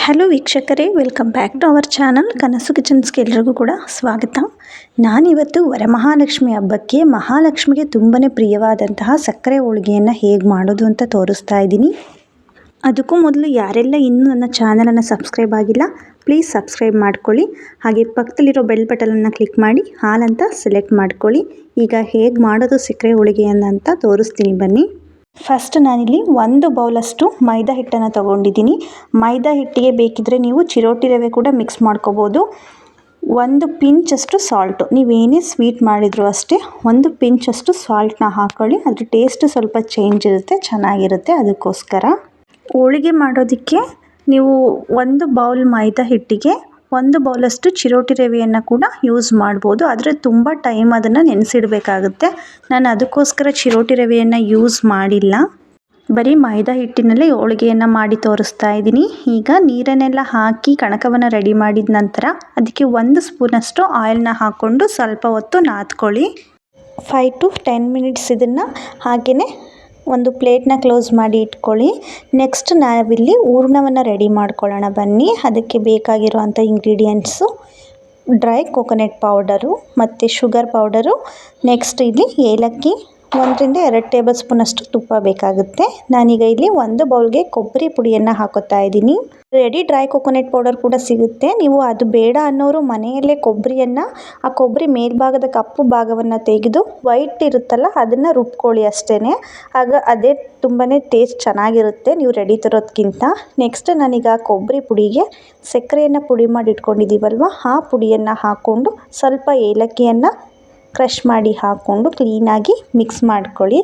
Hello ವೀಕ್ಷಕರೇ welcome back to our channel Kanasu ಕಿಚನ್ಸ್ಗೆ ಎಲ್ರಿಗೂ ಕೂಡ ಸ್ವಾಗತ. ನಾನಿವತ್ತು ವರಮಹಾಲಕ್ಷ್ಮಿ ಹಬ್ಬಕ್ಕೆ ಮಹಾಲಕ್ಷ್ಮಿಗೆ ತುಂಬಾ ಪ್ರಿಯವಾದಂತಹ ಸಕ್ಕರೆ ಹೋಳಿಗೆಯನ್ನು ಹೇಗೆ ಮಾಡೋದು ಅಂತ ತೋರಿಸ್ತಾ ಇದ್ದೀನಿ. ಅದಕ್ಕೂ ಮೊದಲು ಯಾರೆಲ್ಲ ಇನ್ನೂ ನನ್ನ ಚಾನಲನ್ನು ಸಬ್ಸ್ಕ್ರೈಬ್ ಆಗಿಲ್ಲ ಪ್ಲೀಸ್ ಸಬ್ಸ್ಕ್ರೈಬ್ ಮಾಡ್ಕೊಳ್ಳಿ. ಹಾಗೆ ಪಕ್ಕದಲ್ಲಿರೋ ಬೆಲ್ ಬಟನನ್ನು ಕ್ಲಿಕ್ ಮಾಡಿ, ಹಾಲಂತ ಸೆಲೆಕ್ಟ್ ಮಾಡ್ಕೊಳ್ಳಿ. ಈಗ ಹೇಗೆ ಮಾಡೋದು ಸಕ್ಕರೆ ಹೋಳಿಗೆಯನ್ನು ಅಂತ ತೋರಿಸ್ತೀನಿ ಬನ್ನಿ. ಫಸ್ಟ್ ನಾನಿಲ್ಲಿ ಒಂದು ಬೌಲಷ್ಟು ಮೈದಾ ಹಿಟ್ಟನ್ನು ತೊಗೊಂಡಿದ್ದೀನಿ. ಮೈದಾ ಹಿಟ್ಟಿಗೆ ಬೇಕಿದ್ದರೆ ನೀವು ಚಿರೋಟಿ ರವೆ ಕೂಡ ಮಿಕ್ಸ್ ಮಾಡ್ಕೋಬೋದು. ಒಂದು ಪಿಂಚಷ್ಟು ಸಾಲ್ಟು ನೀವೇನೇ ಸ್ವೀಟ್ ಮಾಡಿದರೂ ಅಷ್ಟೇ ಒಂದು ಪಿಂಚಷ್ಟು ಸಾಲ್ಟನ್ನ ಹಾಕ್ಕೊಳ್ಳಿ ಅದ್ರ ಟೇಸ್ಟ್ ಸ್ವಲ್ಪ ಚೇಂಜ್ ಇರುತ್ತೆ, ಚೆನ್ನಾಗಿರುತ್ತೆ ಅದಕ್ಕೋಸ್ಕರ. ಹೋಳಿಗೆ ಮಾಡೋದಕ್ಕೆ ನೀವು ಒಂದು ಬೌಲ್ ಮೈದಾ ಹಿಟ್ಟಿಗೆ ಒಂದು ಬೌಲಷ್ಟು ಚಿರೋಟಿ ರವೆಯನ್ನು ಕೂಡ ಯೂಸ್ ಮಾಡ್ಬೋದು. ಆದರೆ ತುಂಬ ಟೈಮ್ ಅದನ್ನು ನೆನೆಸಿಡಬೇಕಾಗುತ್ತೆ. ನಾನು ಅದಕ್ಕೋಸ್ಕರ ಚಿರೋಟಿ ರವೆಯನ್ನು ಯೂಸ್ ಮಾಡಿಲ್ಲ. ಬರೀ ಮೈದಾ ಹಿಟ್ಟಿನಲ್ಲೇ ಹೋಳಿಗೆಯನ್ನು ಮಾಡಿ ತೋರಿಸ್ತಾ ಇದ್ದೀನಿ. ಈಗ ನೀರನ್ನೆಲ್ಲ ಹಾಕಿ ಕಣಕವನ್ನು ರೆಡಿ ಮಾಡಿದ ನಂತರ ಅದಕ್ಕೆ ಒಂದು ಸ್ಪೂನಷ್ಟು ಆಯಿಲ್ನ ಹಾಕ್ಕೊಂಡು ಸ್ವಲ್ಪ ಹೊತ್ತು ನಾದ್ಕೊಳ್ಳಿ. ಫೈವ್ ಟು ಟೆನ್ ಮಿನಿಟ್ಸ್ ಇದನ್ನು ಹಾಗೆಯೇ ಒಂದು ಪ್ಲೇಟ್ನ ಕ್ಲೋಸ್ ಮಾಡಿ ಇಟ್ಕೊಳ್ಳಿ. ನೆಕ್ಸ್ಟ್ ನಾವಿಲ್ಲಿ ಹೂರ್ಣವನ್ನು ರೆಡಿ ಮಾಡ್ಕೊಳ್ಳೋಣ. ಬನ್ನಿ. ಅದಕ್ಕೆ ಬೇಕಾಗಿರುವಂಥ ಇಂಗ್ರೀಡಿಯೆಂಟ್ಸು ಡ್ರೈ ಕೊಕೊನೆಟ್ ಪೌಡರು ಮತ್ತು ಶುಗರ್ ಪೌಡರು ನೆಕ್ಸ್ಟ್ ಇಲ್ಲಿ ಏಲಕ್ಕಿ ಒಂದರಿಂದ ಎರಡು ಟೇಬಲ್ ಸ್ಪೂನಷ್ಟು ತುಪ್ಪ ಬೇಕಾಗುತ್ತೆ. ನಾನೀಗ ಇಲ್ಲಿ ಒಂದು ಬೌಲ್ಗೆ ಕೊಬ್ಬರಿ ಪುಡಿಯನ್ನು ಹಾಕೋತಾ ಇದ್ದೀನಿ. ರೆಡಿ ಡ್ರೈ ಕೊಕೊನೆಟ್ ಪೌಡರ್ ಕೂಡ ಸಿಗುತ್ತೆ. ನೀವು ಅದು ಬೇಡ ಅನ್ನೋರು ಮನೆಯಲ್ಲೇ ಕೊಬ್ಬರಿಯನ್ನು, ಆ ಕೊಬ್ಬರಿ ಮೇಲ್ಭಾಗದ ಕಪ್ಪು ಭಾಗವನ್ನು ತೆಗೆದು ವೈಟ್ ಇರುತ್ತಲ್ಲ, ಅದನ್ನು ರುಬ್ಕೊಳ್ಳಿ ಅಷ್ಟೇ ಆಗ ಅದೇ ತುಂಬಾ ಟೇಸ್ಟ್ ಚೆನ್ನಾಗಿರುತ್ತೆ ನೀವು ರೆಡಿ ತರೋದಕ್ಕಿಂತ ನೆಕ್ಸ್ಟ್ ನಾನೀಗ ಕೊಬ್ಬರಿ ಪುಡಿಗೆ ಸಕ್ಕರೆಯನ್ನು ಪುಡಿ ಮಾಡಿ ಇಟ್ಕೊಂಡಿದ್ದೀವಲ್ವ, ಆ ಪುಡಿಯನ್ನು ಹಾಕ್ಕೊಂಡು ಸ್ವಲ್ಪ ಏಲಕ್ಕಿಯನ್ನು ಕ್ರಷ್ ಮಾಡಿ ಹಾಕ್ಕೊಂಡು ಕ್ಲೀನಾಗಿ ಮಿಕ್ಸ್ ಮಾಡ್ಕೊಳ್ಳಿ.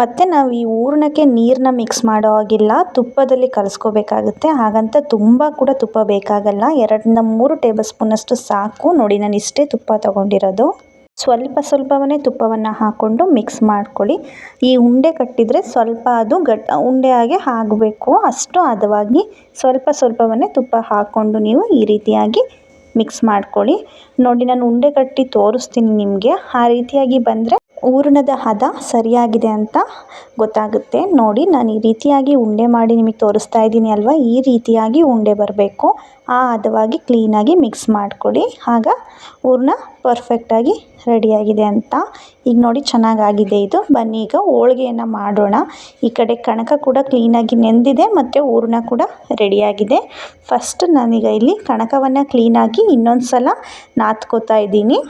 ಮತ್ತು ನಾವು ಈ ಹೂರ್ಣಕ್ಕೆ ನೀರನ್ನ ಮಿಕ್ಸ್ ಮಾಡೋ ಹಾಗಿಲ್ಲ, ತುಪ್ಪದಲ್ಲಿ ಕಲಸ್ಕೋಬೇಕಾಗುತ್ತೆ. ಹಾಗಂತ ತುಂಬ ಕೂಡ ತುಪ್ಪ ಬೇಕಾಗಲ್ಲ. ಎರಡರಿಂದ ಮೂರು ಟೇಬಲ್ ಸ್ಪೂನಷ್ಟು ಸಾಕು. ನೋಡಿ, ನಾನು ಇಷ್ಟೇ ತುಪ್ಪ ತೊಗೊಂಡಿರೋದು. ಸ್ವಲ್ಪ ಸ್ವಲ್ಪವನ್ನೇ ತುಪ್ಪವನ್ನು ಹಾಕ್ಕೊಂಡು ಮಿಕ್ಸ್ ಮಾಡ್ಕೊಳ್ಳಿ. ಈ ಉಂಡೆ ಕಟ್ಟಿದರೆ ಸ್ವಲ್ಪ ಅದು ಗಟ್, ಉಂಡೆ ಹಾಗೆ ಆಗಬೇಕು. ಅಷ್ಟು ಹದವಾಗಿ ಸ್ವಲ್ಪ ಸ್ವಲ್ಪವನ್ನೇ ತುಪ್ಪ ಹಾಕ್ಕೊಂಡು ನೀವು ಈ ರೀತಿಯಾಗಿ ಮಿಕ್ಸ್ ಮಾಡ್ಕೊಳ್ಳಿ. ನೋಡಿ ನಾನು ಉಂಡೆ ಕಟ್ಟಿ ತೋರಿಸ್ತೀನಿ ನಿಮಗೆ. ಆ ರೀತಿಯಾಗಿ ಬಂದರೆ ಹೂರ್ಣದ ಹದ ಸರಿಯಾಗಿದೆ ಅಂತ ಗೊತ್ತಾಗುತ್ತೆ. ನೋಡಿ, ನಾನು ಈ ರೀತಿಯಾಗಿ ಉಂಡೆ ಮಾಡಿ ನಿಮಗೆ ತೋರಿಸ್ತಾ ಇದ್ದೀನಿ ಅಲ್ವಾ? ಈ ರೀತಿಯಾಗಿ ಉಂಡೆ ಬರಬೇಕು. ಆ ಹದವಾಗಿ ಕ್ಲೀನಾಗಿ ಮಿಕ್ಸ್ ಮಾಡಿಕೊಳ್ಳಿ ಆಗ ಹೂರಣ ಪರ್ಫೆಕ್ಟಾಗಿ ರೆಡಿಯಾಗಿದೆ ಅಂತ. ಈಗ ನೋಡಿ, ಚೆನ್ನಾಗಾಗಿದೆ ಇದು. ಬನ್ನಿ, ಈಗ ಹೋಳಿಗೆಯನ್ನು ಮಾಡೋಣ. ಈ ಕಡೆ ಕಣಕ ಕೂಡ ಕ್ಲೀನಾಗಿ ನೆಂದಿದೆ ಮತ್ತು ಹೂರಣ ಕೂಡ ರೆಡಿಯಾಗಿದೆ ಫಸ್ಟ್ ನಾನೀಗ ಇಲ್ಲಿ ಕಣಕವನ್ನು ಕ್ಲೀನಾಗಿ ಇನ್ನೊಂದು ಸಲ ನಾದ್ಕೋತಾ ಇದ್ದೀನಿ.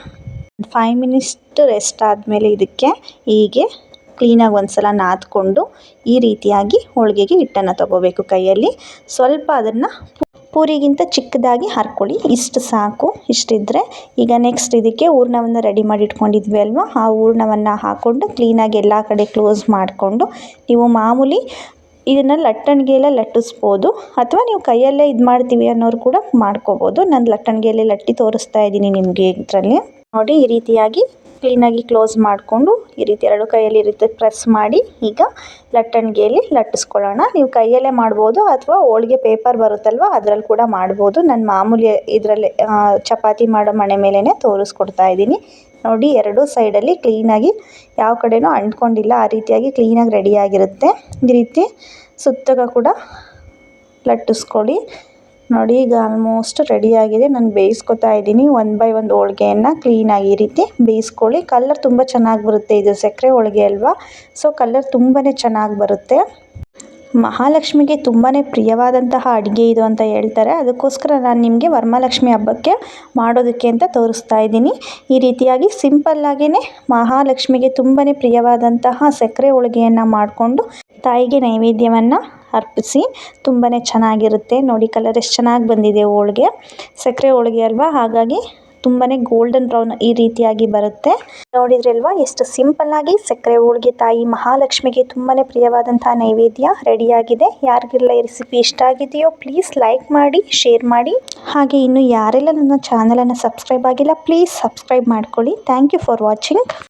ಫೈವ್ ಮಿನಿಟ್ಸ್ ರೆಸ್ಟ್ ಆದಮೇಲೆ ಇದಕ್ಕೆ ಹೀಗೆ ಕ್ಲೀನಾಗಿ ಒಂದು ಸಲ ನಾದ್ಕೊಂಡು ಈ ರೀತಿಯಾಗಿ ಹೋಳಿಗೆಗೆ ಹಿಟ್ಟನ್ನು ತಗೋಬೇಕು ಕೈಯಲ್ಲಿ. ಸ್ವಲ್ಪ ಅದನ್ನು ಪೂರಿಗಿಂತ ಚಿಕ್ಕದಾಗಿ ಹರ್ಕೊಳ್ಳಿ. ಇಷ್ಟು ಸಾಕು ಇಷ್ಟಿದ್ದರೆ ಈಗ ನೆಕ್ಸ್ಟ್ ಇದಕ್ಕೆ ಹೂರ್ಣವನ್ನು ರೆಡಿ ಮಾಡಿ ಇಟ್ಕೊಂಡಿದ್ವಿ ಅಲ್ವಾ? ಆ ಹೂರ್ಣವನ್ನು ಹಾಕ್ಕೊಂಡು ಕ್ಲೀನಾಗಿ ಎಲ್ಲ ಕಡೆ ಕ್ಲೋಸ್ ಮಾಡಿಕೊಂಡು ನೀವು ಮಾಮೂಲಿ ಇದನ್ನು ಲಟ್ಟಣಿಗೆಯಲ್ಲೇ ಲಟ್ಟಿಸ್ಬೋದು ಅಥವಾ ನೀವು ಕೈಯಲ್ಲೇ ಇದು ಮಾಡ್ತೀವಿ ಅನ್ನೋರು ಕೂಡ ಮಾಡ್ಕೋಬೋದು. ನಾನು ಲಟ್ಟಣಿಗೆಯಲ್ಲೇ ಲಟ್ಟಿ ತೋರಿಸ್ತಾ ಇದ್ದೀನಿ ನಿಮಗೆ ಇದರಲ್ಲಿ. ನೋಡಿ ಈ ರೀತಿಯಾಗಿ ಕ್ಲೀನಾಗಿ ಕ್ಲೋಸ್ ಮಾಡಿಕೊಂಡು ಈ ರೀತಿ ಎರಡು ಕೈಯಲ್ಲಿ ಈ ರೀತಿ ಪ್ರೆಸ್ ಮಾಡಿ ಈಗ ಲಟ್ಟಣಿಗೆಯಲ್ಲಿ ಲಟ್ಟಿಸ್ಕೊಳ್ಳೋಣ. ನೀವು ಕೈಯಲ್ಲೇ ಮಾಡ್ಬೋದು ಅಥವಾ ಹೋಳಿಗೆ ಪೇಪರ್ ಬರುತ್ತಲ್ವ ಅದರಲ್ಲಿ ಕೂಡ ಮಾಡ್ಬೋದು. ನಾನು ಮಾಮೂಲಿ ಇದರಲ್ಲಿ ಚಪಾತಿ ಮಾಡೋ ಮಣೆ ಮೇಲೇ ತೋರಿಸ್ಕೊಡ್ತಾ ಇದ್ದೀನಿ. ನೋಡಿ ಎರಡು ಸೈಡಲ್ಲಿ ಕ್ಲೀನಾಗಿ ಯಾವ ಕಡೆಯೂ ಅಂಟ್ಕೊಂಡಿಲ್ಲ. ಆ ರೀತಿಯಾಗಿ ಕ್ಲೀನಾಗಿ ರೆಡಿಯಾಗಿರುತ್ತೆ ಈ ರೀತಿ ಸುತ್ತಗ ಕೂಡ ಲಟ್ಟಿಸ್ಕೊಳ್ಳಿ. ನೋಡಿ, ಈಗ ಆಲ್ಮೋಸ್ಟ್ ರೆಡಿಯಾಗಿದೆ ನಾನು ಬೇಯಿಸ್ಕೊತಾ ಇದ್ದೀನಿ. ಒನ್ ಬೈ ಒಂದು ಹೋಳ್ಗೆಯನ್ನು ಕ್ಲೀನಾಗಿ ಈ ರೀತಿ ಬೇಯಿಸ್ಕೊಳ್ಳಿ. ಕಲ್ಲರ್ ತುಂಬ ಚೆನ್ನಾಗಿ ಬರುತ್ತೆ ಇದು ಸಕ್ಕರೆ ಹೋಳಿಗೆ ಅಲ್ವಾ? ಸೊ ಕಲ್ಲರ್ ತುಂಬಾ ಚೆನ್ನಾಗಿ ಬರುತ್ತೆ. ಮಹಾಲಕ್ಷ್ಮಿಗೆ ತುಂಬಾ ಪ್ರಿಯವಾದಂತಹ ಅಡುಗೆ ಇದು ಅಂತ ಹೇಳ್ತಾರೆ. ಅದಕ್ಕೋಸ್ಕರ ನಾನು ನಿಮಗೆ ವರಮಹಾಲಕ್ಷ್ಮಿ ಹಬ್ಬಕ್ಕೆ ಮಾಡೋದಕ್ಕೆ ಅಂತ ತೋರಿಸ್ತಾ ಇದ್ದೀನಿ. ಈ ರೀತಿಯಾಗಿ ಸಿಂಪಲ್ಲಾಗಿಯೇ ಮಹಾಲಕ್ಷ್ಮಿಗೆ ತುಂಬಾ ಪ್ರಿಯವಾದಂತಹ ಸಕ್ಕರೆ ಹೋಳಿಗೆಯನ್ನು ಮಾಡಿಕೊಂಡು ತಾಯಿಗೆ ನೈವೇದ್ಯವನ್ನು ಅರ್ಪಿಸಿ ತುಂಬಾ ಚೆನ್ನಾಗಿರುತ್ತೆ. ನೋಡಿ ಕಲರ್ ಎಷ್ಟು ಚೆನ್ನಾಗಿ ಬಂದಿದೆ ಹೋಳಿಗೆ. ಸಕ್ಕರೆ ಹೋಳಿಗೆ ಅಲ್ವಾ? ಹಾಗಾಗಿ ತುಂಬಾ ಗೋಲ್ಡನ್ ಬ್ರೌನ್ ಈ ರೀತಿಯಾಗಿ ಬರುತ್ತೆ. ನೋಡಿದ್ರಲ್ವಾ ಎಷ್ಟು ಸಿಂಪಲ್ಲಾಗಿ ಸಕ್ಕರೆ ಹೋಳಿಗೆ ತಾಯಿ ಮಹಾಲಕ್ಷ್ಮಿಗೆ ತುಂಬಾ ಪ್ರಿಯವಾದಂತಹ ನೈವೇದ್ಯ ರೆಡಿಯಾಗಿದೆ ಯಾರಿಗೆಲ್ಲ ಈ ರೆಸಿಪಿ ಇಷ್ಟ ಆಗಿದೆಯೋ ಪ್ಲೀಸ್ ಲೈಕ್ ಮಾಡಿ ಶೇರ್ ಮಾಡಿ. ಹಾಗೆ ಇನ್ನು ಯಾರೆಲ್ಲ ನನ್ನ ಚಾನಲನ್ನು ಸಬ್ಸ್ಕ್ರೈಬ್ ಆಗಿಲ್ಲ ಪ್ಲೀಸ್ ಸಬ್ಸ್ಕ್ರೈಬ್ ಮಾಡ್ಕೊಳ್ಳಿ. Thank you for watching